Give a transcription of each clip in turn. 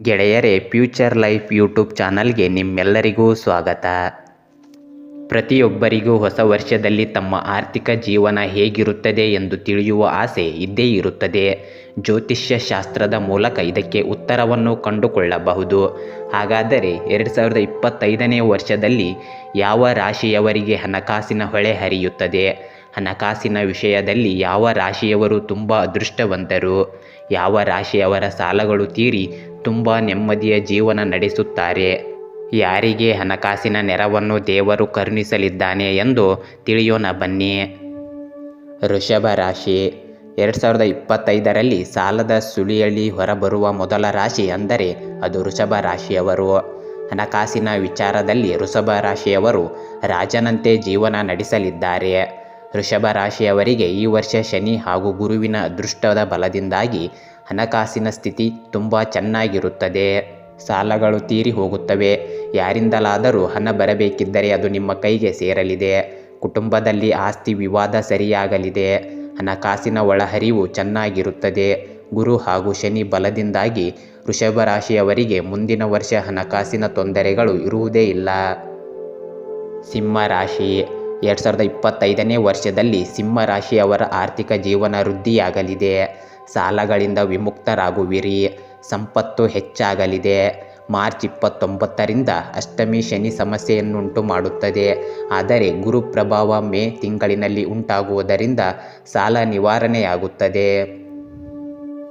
ಗೆಳೆಯರೇ, future life YouTube ಚಾನಲ್ಗೆ ನಿಮ್ಮೆಲ್ಲರಿಗೂ ಸ್ವಾಗತ. ಪ್ರತಿಯೊಬ್ಬರಿಗೂ ಹೊಸ ವರ್ಷದಲ್ಲಿ ತಮ್ಮ ಆರ್ಥಿಕ ಜೀವನ ಹೇಗಿರುತ್ತದೆ ಎಂದು ತಿಳಿಯುವ ಆಸೆ ಇದ್ದೇ ಇರುತ್ತದೆ. ಜ್ಯೋತಿಷ್ಯ ಶಾಸ್ತ್ರದ ಮೂಲಕ ಇದಕ್ಕೆ ಉತ್ತರವನ್ನು ಕಂಡುಕೊಳ್ಳಬಹುದು. ಹಾಗಾದರೆ ಎರಡು ಸಾವಿರದ ಇಪ್ಪತ್ತೈದನೇ ವರ್ಷದಲ್ಲಿ ಯಾವ ರಾಶಿಯವರಿಗೆ ಹಣಕಾಸಿನ ಹೊಳೆ ಹರಿಯುತ್ತದೆ? ಹಣಕಾಸಿನ ವಿಷಯದಲ್ಲಿ ಯಾವ ರಾಶಿಯವರು ತುಂಬ ಅದೃಷ್ಟವಂತರು, ಯಾವ ರಾಶಿಯವರ ಸಾಲಗಳು ತೀರಿ ತುಂಬ ನೆಮ್ಮದಿಯ ಜೀವನ ನಡೆಸುತ್ತಾರೆ. ಯಾರಿಗೆ ಹಣಕಾಸಿನ ನೆರವನ್ನು ದೇವರು ಕರುಣಿಸಲಿದ್ದಾನೆ ಎಂದು ತಿಳಿಯೋಣ ಬನ್ನಿ. ವೃಷಭ ರಾಶಿ, ಎರಡು ಸಾವಿರದ ಇಪ್ಪತ್ತೈದರಲ್ಲಿ ಸಾಲದ ಸುಳಿಯಲ್ಲಿ ಹೊರಬರುವ ಮೊದಲ ರಾಶಿ ಅಂದರೆ ಅದು ಋಷಭ ರಾಶಿಯವರು. ಹಣಕಾಸಿನ ವಿಚಾರದಲ್ಲಿ ಋಷಭ ರಾಶಿಯವರು ರಾಜನಂತೆ ಜೀವನ ನಡೆಸಲಿದ್ದಾರೆ. ವೃಷಭ ರಾಶಿಯವರಿಗೆ ಈ ವರ್ಷ ಶನಿ ಹಾಗೂ ಗುರುವಿನ ಅದೃಷ್ಟದ ಬಲದಿಂದಾಗಿ ಹಣಕಾಸಿನ ಸ್ಥಿತಿ ತುಂಬ ಚೆನ್ನಾಗಿರುತ್ತದೆ. ಸಾಲಗಳು ತೀರಿ ಹೋಗುತ್ತವೆ. ಯಾರಿಂದಲಾದರೂ ಹಣ ಬರಬೇಕಿದ್ದರೆ ಅದು ನಿಮ್ಮ ಕೈಗೆ ಸೇರಲಿದೆ. ಕುಟುಂಬದಲ್ಲಿ ಆಸ್ತಿ ವಿವಾದ ಸರಿಯಾಗಲಿದೆ. ಹಣಕಾಸಿನ ಒಳಹರಿವು ಚೆನ್ನಾಗಿರುತ್ತದೆ. ಗುರು ಹಾಗೂ ಶನಿ ಬಲದಿಂದಾಗಿ ವೃಷಭ ರಾಶಿಯವರಿಗೆ ಮುಂದಿನ ವರ್ಷ ಹಣಕಾಸಿನ ತೊಂದರೆಗಳು ಇರುವುದೇ ಇಲ್ಲ. ಸಿಂಹ ರಾಶಿ ಎರಡು ಸಾವಿರದ ಇಪ್ಪತ್ತೈದನೇ ವರ್ಷದಲ್ಲಿ ಸಿಂಹ ರಾಶಿಯವರ ಆರ್ಥಿಕ ಜೀವನ ವೃದ್ಧಿಯಾಗಲಿದೆ. ಸಾಲಗಳಿಂದ ವಿಮುಕ್ತರಾಗುವಿರಿ. ಸಂಪತ್ತು ಹೆಚ್ಚಾಗಲಿದೆ. ಮಾರ್ಚ್ ಇಪ್ಪತ್ತೊಂಬತ್ತರಿಂದ ಅಷ್ಟಮಿ ಶನಿ ಸಮಸ್ಯೆಯನ್ನುಂಟು ಮಾಡುತ್ತದೆ. ಆದರೆ ಗುರು ಪ್ರಭಾವ ಮೇ ತಿಂಗಳಿನಲ್ಲಿ ಉಂಟಾಗುವುದರಿಂದ ಸಾಲ ನಿವಾರಣೆಯಾಗುತ್ತದೆ.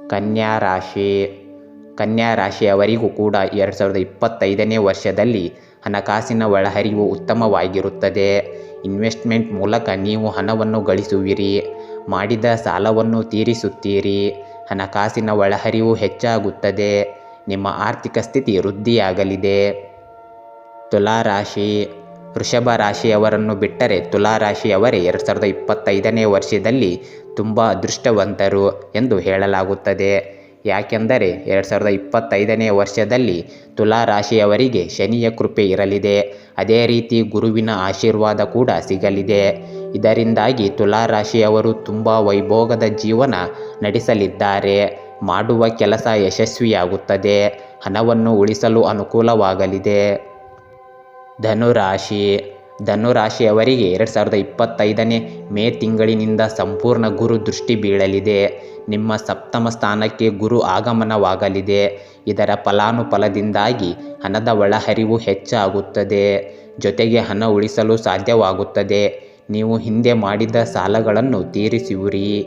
ಕನ್ಯಾ ರಾಶಿ. ಕನ್ಯಾ ರಾಶಿಯವರಿಗೂ ಕೂಡ ಎರಡು ಸಾವಿರದ ಇಪ್ಪತ್ತೈದನೇ ವರ್ಷದಲ್ಲಿ ಹಣಕಾಸಿನ ಒಳಹರಿವು ಉತ್ತಮವಾಗಿರುತ್ತದೆ. ಇನ್ವೆಸ್ಟ್ಮೆಂಟ್ ಮೂಲಕ ನೀವು ಹಣವನ್ನು ಗಳಿಸುವಿರಿ. ಮಾಡಿದ ಸಾಲವನ್ನು ತೀರಿಸುತ್ತೀರಿ. ಹಣಕಾಸಿನ ಒಳಹರಿವು ಹೆಚ್ಚಾಗುತ್ತದೆ. ನಿಮ್ಮ ಆರ್ಥಿಕ ಸ್ಥಿತಿ ವೃದ್ಧಿಯಾಗಲಿದೆ. ತುಲಾರಾಶಿ, ವೃಷಭ ರಾಶಿಯವರನ್ನು ಬಿಟ್ಟರೆ ತುಲಾರಾಶಿಯವರೇ ಎರಡು ಸಾವಿರದ ಇಪ್ಪತ್ತೈದನೇ ವರ್ಷದಲ್ಲಿ ತುಂಬ ಅದೃಷ್ಟವಂತರು ಎಂದು ಹೇಳಲಾಗುತ್ತದೆ. ಯಾಕೆಂದರೆ ಎರಡು ಸಾವಿರದ ಇಪ್ಪತ್ತೈದನೇ ವರ್ಷದಲ್ಲಿ ತುಲಾ ರಾಶಿಯವರಿಗೆ ಶನಿಯ ಕೃಪೆ ಇರಲಿದೆ. ಅದೇ ರೀತಿ ಗುರುವಿನ ಆಶೀರ್ವಾದ ಕೂಡ ಸಿಗಲಿದೆ. ಇದರಿಂದಾಗಿ ತುಲಾ ರಾಶಿಯವರು ತುಂಬ ವೈಭೋಗದ ಜೀವನ ನಡೆಸಲಿದ್ದಾರೆ. ಮಾಡುವ ಕೆಲಸ ಯಶಸ್ವಿಯಾಗುತ್ತದೆ. ಹಣವನ್ನು ಉಳಿಸಲು ಅನುಕೂಲವಾಗಲಿದೆ. ಧನುರಾಶಿ ಧನುರಾಶಿಯವರಿಗೆ ಎರಡು ಸಾವಿರದ ಇಪ್ಪತ್ತೈದನೇ ಮೇ ತಿಂಗಳಿನಿಂದ ಸಂಪೂರ್ಣ ಗುರು ದೃಷ್ಟಿ ಬೀಳಲಿದೆ. ನಿಮ್ಮ ಸಪ್ತಮ ಸ್ಥಾನಕ್ಕೆ ಗುರು ಆಗಮನವಾಗಲಿದೆ. ಇದರ ಫಲಾನುಫಲದಿಂದಾಗಿ ಹಣದ ಒಳಹರಿವು ಹೆಚ್ಚಾಗುತ್ತದೆ. ಜೊತೆಗೆ ಹಣ ಉಳಿಸಲು ಸಾಧ್ಯವಾಗುತ್ತದೆ. ನೀವು ಹಿಂದೆ ಮಾಡಿದ ಸಾಲಗಳನ್ನು ತೀರಿಸುವಿರಿ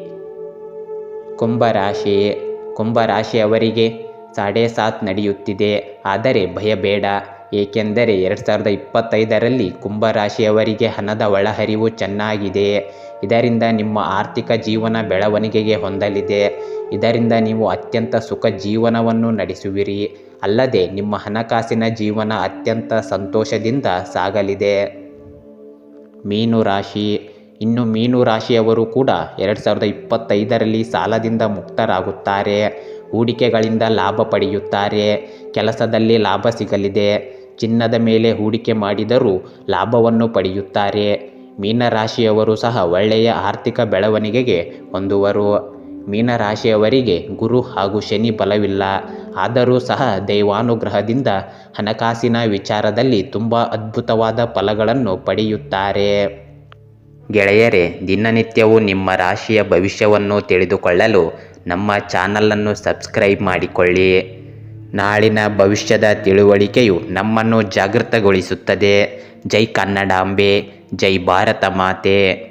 ಕುಂಭರಾಶಿ, ಕುಂಭರಾಶಿಯವರಿಗೆ ಸಾಡೆ ಸಾತ್ ನಡೆಯುತ್ತಿದೆ. ಆದರೆ ಭಯ ಬೇಡ ಏಕೆಂದರೆ ಎರಡು ಸಾವಿರದ ಇಪ್ಪತ್ತೈದರಲ್ಲಿ ಕುಂಭರಾಶಿಯವರಿಗೆ ಹಣದ ಒಳಹರಿವು ಚೆನ್ನಾಗಿದೆ. ಇದರಿಂದ ನಿಮ್ಮ ಆರ್ಥಿಕ ಜೀವನ ಬೆಳವಣಿಗೆಗೆ ಹೊಂದಲಿದೆ. ಇದರಿಂದ ನೀವು ಅತ್ಯಂತ ಸುಖ ಜೀವನವನ್ನು ನಡೆಸುವಿರಿ. ಅಲ್ಲದೆ ನಿಮ್ಮ ಹಣಕಾಸಿನ ಜೀವನ ಅತ್ಯಂತ ಸಂತೋಷದಿಂದ ಸಾಗಲಿದೆ. ಮೀನು ರಾಶಿ. ಇನ್ನು ಮೀನು ರಾಶಿಯವರು ಕೂಡ ಎರಡು ಸಾವಿರದ ಇಪ್ಪತ್ತೈದರಲ್ಲಿ ಸಾಲದಿಂದ ಮುಕ್ತರಾಗುತ್ತಾರೆ. ಹೂಡಿಕೆಗಳಿಂದ ಲಾಭ ಪಡೆಯುತ್ತಾರೆ. ಕೆಲಸದಲ್ಲಿ ಲಾಭ ಸಿಗಲಿದೆ. ಚಿನ್ನದ ಮೇಲೆ ಹೂಡಿಕೆ ಮಾಡಿದರೂ ಲಾಭವನ್ನು ಪಡೆಯುತ್ತಾರೆ. ಮೀನರಾಶಿಯವರು ಸಹ ಒಳ್ಳೆಯ ಆರ್ಥಿಕ ಬೆಳವಣಿಗೆಗೆ ಹೊಂದುವರು. ಮೀನರಾಶಿಯವರಿಗೆ ಗುರು ಹಾಗೂ ಶನಿ ಬಲವಿಲ್ಲ. ಆದರೂ ಸಹ ದೈವಾನುಗ್ರಹದಿಂದ ಹಣಕಾಸಿನ ವಿಚಾರದಲ್ಲಿ ತುಂಬ ಅದ್ಭುತವಾದ ಫಲಗಳನ್ನು ಪಡೆಯುತ್ತಾರೆ. ಗೆಳೆಯರೇ, ದಿನನಿತ್ಯವೂ ನಿಮ್ಮ ರಾಶಿಯ ಭವಿಷ್ಯವನ್ನು ತಿಳಿದುಕೊಳ್ಳಲು ನಮ್ಮ ಚಾನಲನ್ನು ಸಬ್ಸ್ಕ್ರೈಬ್ ಮಾಡಿಕೊಳ್ಳಿ. ನಾಳಿನ ಭವಿಷ್ಯದ ತಿಳುವಳಿಕೆಯು ನಮ್ಮನ್ನು ಜಾಗೃತಗೊಳಿಸುತ್ತದೆ. ಜೈ ಕನ್ನಡಾಂಬೆ ಜೈ ಭಾರತ ಮಾತೆ.